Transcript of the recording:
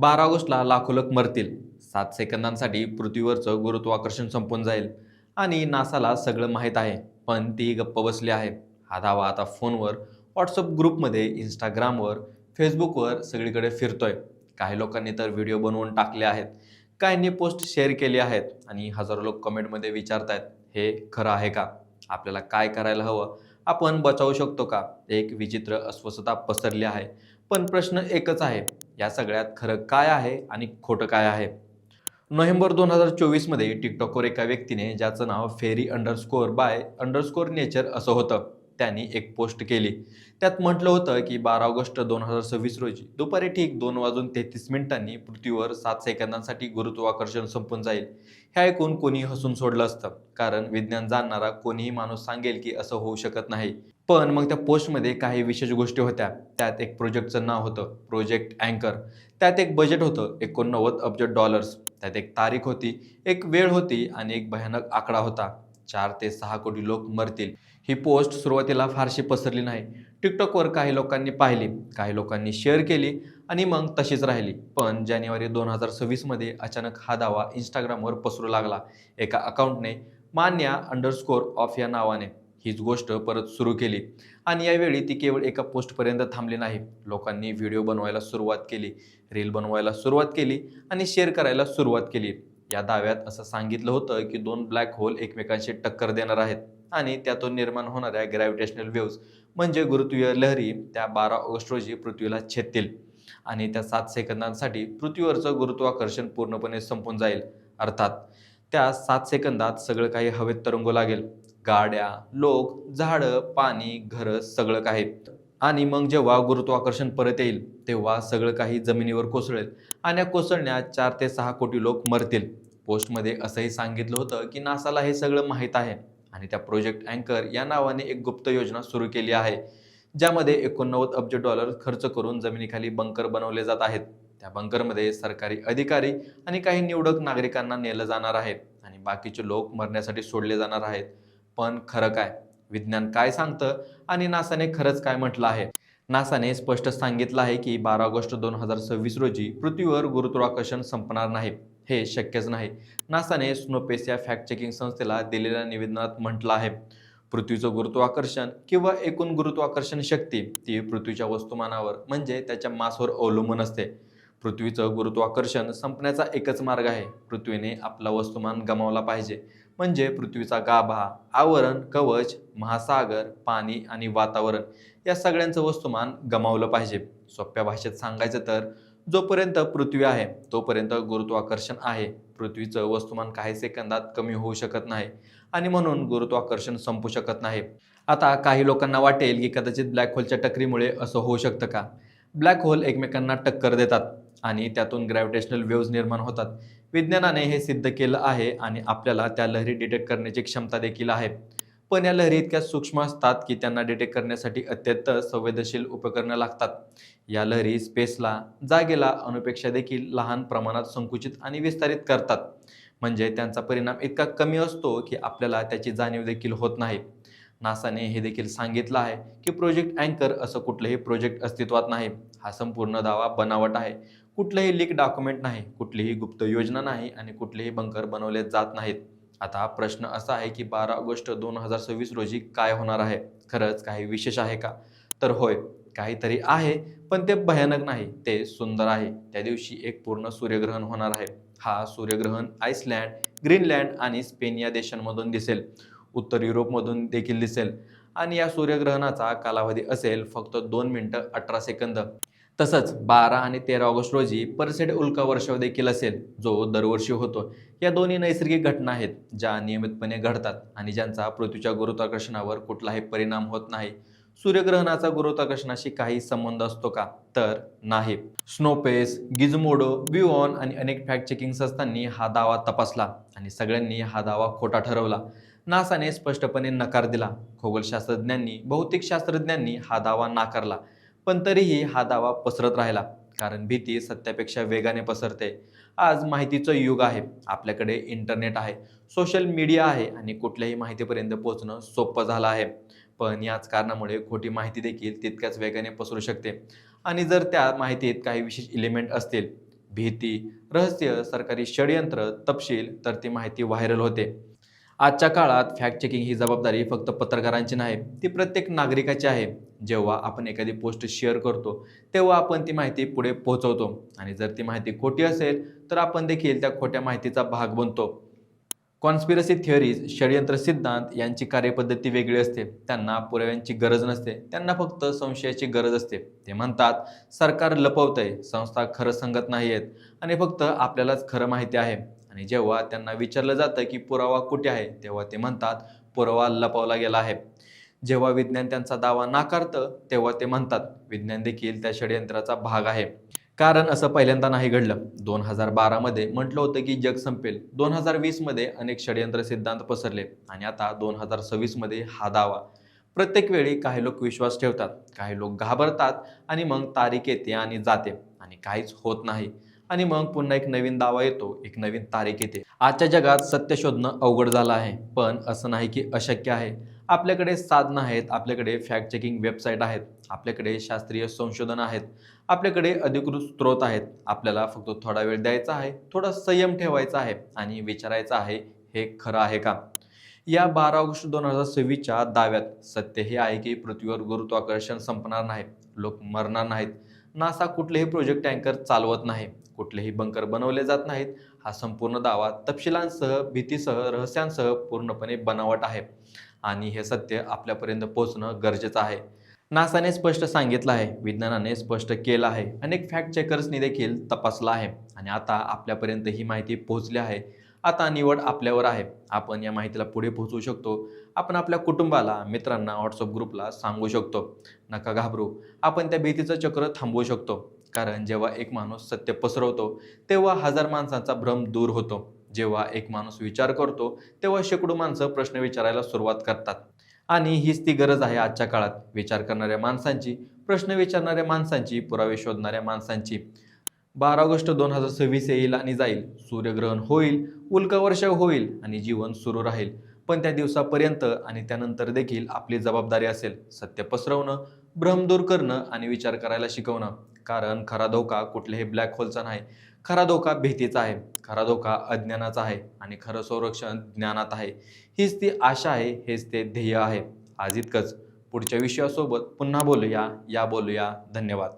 बारा ऑगस्टला लाखो लोक मरतील. सात सेकंदांसाठी पृथ्वीवरचं गुरुत्वाकर्षण संपून जाईल. आणि नासाला सगळं माहीत आहे पण ती गप्प बसली आहे. हा दावा आता फोनवर व्हॉट्सअप ग्रुपमध्ये इंस्टाग्रामवर फेसबुकवर सगळीकडे फिरतोय. काही लोकांनी तर व्हिडिओ बनवून टाकले आहेत. काहींनी पोस्ट शेअर केली आहेत आणि हजारो लोक कमेंटमध्ये विचारतायत हे खरं आहे का? आपल्याला काय करायला हवं? आपण बचावू शकतो का? एक विचित्र अस्वस्थता पसरली आहे. पण प्रश्न एकच आहे या सगळ्यात खरं काय आहे आणि खोटं काय आहे? नोव्हेंबर दोन हजार चोवीसमध्ये टिकटॉकवर एका व्यक्तीने ज्याचं नाव fairy underscore by underscore nature असं होतं त्यांनी एक पोस्ट केली. त्यात म्हटलं होतं की बारा ऑगस्ट दोन हजार सव्वीस रोजी दुपारी ठीक दोन वाजून तेहतीस मिनिटांनी पृथ्वीवर सात सेकंदांसाठी गुरुत्वाकर्षण संपून जाईल हे ऐकून कोणी हसून सोडलं असतं. कारण विज्ञान जाणणारा कोणीही माणूस सांगेल की असं होऊ शकत नाही. पण मग त्या पोस्टमध्ये काही विशेष गोष्टी होत्या. त्यात एक प्रोजेक्टचं नाव होतं प्रोजेक्ट अँकर त्यात एक बजेट होतं एकोणनव्वद अब्ज डॉलर्स त्यात एक तारीख होती एक वेळ होती आणि एक भयानक आकडा होता. चार ते सहा कोटी लोक मरतील. ही पोस्ट सुरुवातीला फारशी पसरली नाही. टिकटॉकवर काही लोकांनी पाहिली काही लोकांनी शेअर केली आणि मग तशीच राहिली. पण जानेवारी दोन हजार सव्वीसमध्ये अचानक हा दावा इंस्टाग्रामवर पसरू लागला. एका अकाउंटने मान्या अंडरस्कोर ऑफ या नावाने. हीच गोष्ट परत सुरू केली. आणि यावेळी ती केवळ एका पोस्टपर्यंत थांबली नाही. लोकांनी व्हिडिओ बनवायला सुरुवात केली रील बनवायला सुरुवात केली आणि शेअर करायला सुरुवात केली. या दाव्यात असं सांगितलं होतं की दोन ब्लॅक होल एकमेकांशी टक्कर देणार आहेत आणि त्यातून निर्माण होणाऱ्या ग्रॅव्हिटेशनल वेव्ज म्हणजे गुरुत्वीय लहरी त्या बारा ऑगस्ट रोजी पृथ्वीला छेदतील आणि त्या सात सेकंदांसाठी पृथ्वीवरचं गुरुत्वाकर्षण पूर्णपणे संपून जाईल. अर्थात त्या सात सेकंदात सगळं काही हवेत तरंगू लागेल. गाड्या लोक झाडं पाणी घरं सगळं काही. आणि मग जेव्हा गुरुत्वाकर्षण परत येईल तेव्हा सगळं काही जमिनीवर कोसळेल आणि या कोसळण्यात चार ते सहा कोटी लोक मरतील. पोस्टमध्ये असंही सांगितलं होतं की नासाला हे सगळं माहीत आहे आणि त्या प्रोजेक्ट अँकर या नावाने एक गुप्त योजना सुरू केली आहे ज्यामध्ये एकोणनव्वद अब्ज डॉलर खर्च करून जमिनीखाली बंकर बनवले जात आहेत. त्या बंकरमध्ये सरकारी अधिकारी आणि काही निवडक नागरिकांना नेलं जाणार आहे आणि बाकीचे लोक मरण्यासाठी सोडले जाणार आहेत. पण खरं काय? विज्ञान काय सांगतं? आणि नासाने खरंच काय म्हटलं आहे? नासाने स्पष्ट सांगितलं आहे की बारा ऑगस्ट दोन हजार सव्वीस रोजी पृथ्वीवर गुरुत्वाकर्षण संपणार नाही. हे शक्यच नाही. नासाने स्नोपेस या फॅक्ट चेकिंग संस्थेला दिलेल्या निवेदनात म्हटलं आहे. पृथ्वीचं गुरुत्वाकर्षण किंवा एकूण गुरुत्वाकर्षण शक्ती ती पृथ्वीच्या वस्तुमानावर म्हणजे त्याच्या मासवर अवलंबून असते. पृथ्वीचं गुरुत्वाकर्षण संपण्याचा एकच मार्ग आहे. पृथ्वीने आपला वस्तुमान गमावला पाहिजे. म्हणजे पृथ्वीचा गाभा आवरण कवच महासागर पाणी आणि वातावरण या सगळ्यांचं वस्तुमान गमावलं पाहिजे. सोप्या भाषेत सांगायचं तर जोपर्यंत पृथ्वी आहे तोपर्यंत गुरुत्वाकर्षण आहे. पृथ्वीचं वस्तुमान काही सेकंदात कमी होऊ शकत नाही आणि म्हणून गुरुत्वाकर्षण संपू शकत नाही. आता काही लोकांना वाटेल की कदाचित ब्लॅक होलच्या टक्करीमुळे असं होऊ शकतं का? ब्लॅक होल एकमेकांना टक्कर देतात आणि त्यातून ग्रॅव्हिटेशनल वेव्ज निर्माण होतात. विज्ञानाने हे सिद्ध केलं आहे आणि आपल्याला त्या लहरी डिटेक्ट करण्याची क्षमता देखील आहे. पण या लहरी इतक्या सूक्ष्म असतात की त्यांना डिटेक्ट करण्यासाठी अत्यंत संवेदनशील उपकरणं लागतात. या लहरी स्पेसला जागेला अणुपेक्षा देखील लहान प्रमाणात संकुचित आणि विस्तारित करतात. म्हणजे त्यांचा परिणाम इतका कमी असतो की आपल्याला त्याची जाणीव देखील होत नाही. नासाने हे देखील सांगितलं आहे की प्रोजेक्ट अँकर असं कुठलंही प्रोजेक्ट अस्तित्वात नाही. हा संपूर्ण दावा बनावट आहे. कुठलंही लीक डॉक्युमेंट नाही कुठलीही गुप्त योजना नाही आणि कुठलेही बंकर बनवले जात नाहीत. आता प्रश्न असा आहे की बारा ऑगस्ट दोन हजार सव्वीस रोजी काय होणार आहे? खरंच काही विशेष आहे का? तर होय काहीतरी आहे पण ते भयानक नाही ते सुंदर आहे. त्या दिवशी एक पूर्ण सूर्यग्रहण होणार आहे. हा सूर्यग्रहण आईसलँड ग्रीनलँड आणि स्पेन या देशांमधून दिसेल. उत्तर युरोपमधून देखील दिसेल. आणि या सूर्यग्रहणाचा कालावधी असेल फक्त दोन मिनटं अठरा सेकंद. तसंच बारा आणि तेरा ऑगस्ट रोजी परसेड उल्का वर्षाव देखील असेल जो दरवर्षी होतो. या दोन्ही नैसर्गिक घटना आहेत ज्या नियमितपणे घडतात आणि ज्यांचा पृथ्वीच्या गुरुत्वाकर्षणावर कुठलाही परिणाम होत नाही. सूर्यग्रहणाचा गुरुत्वाकर्षणाशी काही संबंध असतो का? तर नाही. स्नोपेस गिझमोडो बिओन आणि अनेक फॅक्ट चेकिंग संस्थांनी हा दावा तपासला आणि सगळ्यांनी हा दावा खोटा ठरवला. नासाने स्पष्टपणे नकार दिला. खगोलशास्त्रज्ञांनी भौतिक शास्त्रज्ञांनी हा दावा नाकारला. पण तरीही हा दावा पसरत राहिला कारण भीती सत्यापेक्षा वेगाने पसरते. आज माहितीचं युग आहे. आपल्याकडे इंटरनेट आहे सोशल मीडिया आहे आणि कुठल्याही माहितीपर्यंत पोहोचणं सोपं झालं आहे. पण याच कारणामुळे खोटी माहिती देखील तितक्याच वेगाने पसरू शकते. आणि जर त्या माहितीत काही विशेष इलिमेंट असतील भीती रहस्य सरकारी षडयंत्र तपशील तर ती माहिती व्हायरल होते. आजच्या काळात फॅक्ट चेकिंग ही जबाबदारी फक्त पत्रकारांची नाही ती प्रत्येक नागरिकाची आहे. जेव्हा आपण एखादी पोस्ट शेअर करतो तेव्हा आपण ती माहिती पुढे पोहोचवतो. आणि जर ती माहिती खोटी असेल तर आपण देखील त्या खोट्या माहितीचा भाग बनतो. कॉन्स्पिरसी थिअरीज षडयंत्र सिद्धांत यांची कार्यपद्धती वेगळी असते. त्यांना पुराव्यांची गरज नसते. त्यांना फक्त संशयाची गरज असते. ते म्हणतात सरकार लपवतंय संस्था खरं सांगत नाही आहेत आणि फक्त आपल्यालाच खरं माहिती आहे. आणि जेव्हा त्यांना विचारलं जातं की पुरावा कुठे आहे तेव्हा ते म्हणतात पुरावा लपवला गेला आहे. जेव्हा विज्ञान त्यांचा दावा नाकारतं तेव्हा ते म्हणतात विज्ञान देखील त्या षडयंत्राचा भाग आहे. कारण असं पहिल्यांदा नाही घडलं. दोन हजार बारामध्ये म्हटलं होतं की जग संपेल. दोन हजार वीसमध्ये अनेक षडयंत्र सिद्धांत पसरले आणि आता दोन हजार सव्वीसमध्ये हा दावा. प्रत्येक वेळी काही लोक विश्वास ठेवतात काही लोक घाबरतात आणि मग तारीख येते आणि जाते आणि काहीच होत नाही. आणि मग पुन्हा एक नवीन दावा येतो एक नवीन तारीख येते. आजच्या जगात सत्य शोधणं अवघड झालं आहे पण असं नाही की अशक्य आहे. आपल्याकडे साधनं आहेत आपल्याकडे फॅक्ट चेकिंग वेबसाईट आहेत आपल्याकडे शास्त्रीय संशोधन आहेत आपल्याकडे अधिकृत स्रोत आहेत. आपल्याला फक्त थोडा वेळ द्यायचा आहे थोडा संयम ठेवायचा आहे आणि विचारायचं आहे हे खरं आहे का? या बारा ऑगस्ट दोन हजार सव्वीसच्या दाव्यात सत्य हे आहे की पृथ्वीवर गुरुत्वाकर्षण संपणार नाही लोक मरणार नाहीत. नासा कुठलेही प्रोजेक्ट टँकर चालवत नाही कुठलेही बंकर बनवले जात नाहीत. हा संपूर्ण दावा तपशिलांसह भीतीसह रहस्यांसह पूर्णपणे बनावट आहे. आणि हे सत्य आपल्यापर्यंत पोहोचणं गरजेचं आहे. नासाने स्पष्ट सांगितलं आहे विज्ञानाने स्पष्ट केलं आहे अनेक फॅक्ट चेकर्सनी देखील तपासलं आहे. आणि आता आपल्यापर्यंत ही माहिती पोहोचली आहे. आता निवड आपल्यावर आहे. आपण या माहितीला पुढे पोहोचवू शकतो. आपण आपल्या कुटुंबाला मित्रांना व्हॉट्सअप ग्रुपला सांगू शकतो. नका घाबरू. आपण त्या भीतीचं चक्र थांबवू शकतो. कारण जेव्हा एक माणूस सत्य पसरवतो तेव्हा हजार माणसांचा भ्रम दूर होतो. जेव्हा एक माणूस विचार करतो तेव्हा शेकडो माणसं प्रश्न विचारायला सुरुवात करतात. आणि हीच ती गरज आहे आजच्या काळात. विचार करणाऱ्या माणसांची प्रश्न विचारणाऱ्या माणसांची पुरावे शोधणाऱ्या माणसांची. बारा ऑगस्ट दोन हजार सव्वीस येईल आणि जाईल. सूर्यग्रहण होईल उल्कावर्षा होईल आणि जीवन सुरू राहील. पण त्या दिवसापर्यंत आणि त्यानंतर देखील आपली जबाबदारी असेल सत्य पसरवणं भ्रम दूर करणं आणि विचार करायला शिकवणं. कारण खरा धोका कुठल्याही ब्लॅक होलचा नाही. खरा धोका भीतीचा आहे. खरा धोका अज्ञानाचा आहे आणि खरं संरक्षण ज्ञानात आहे. हीच ती आशा आहे हेच ते ध्येय आहे. आज इतकंच. पुढच्या विषयासोबत पुन्हा बोलूया. या बोलूया. धन्यवाद.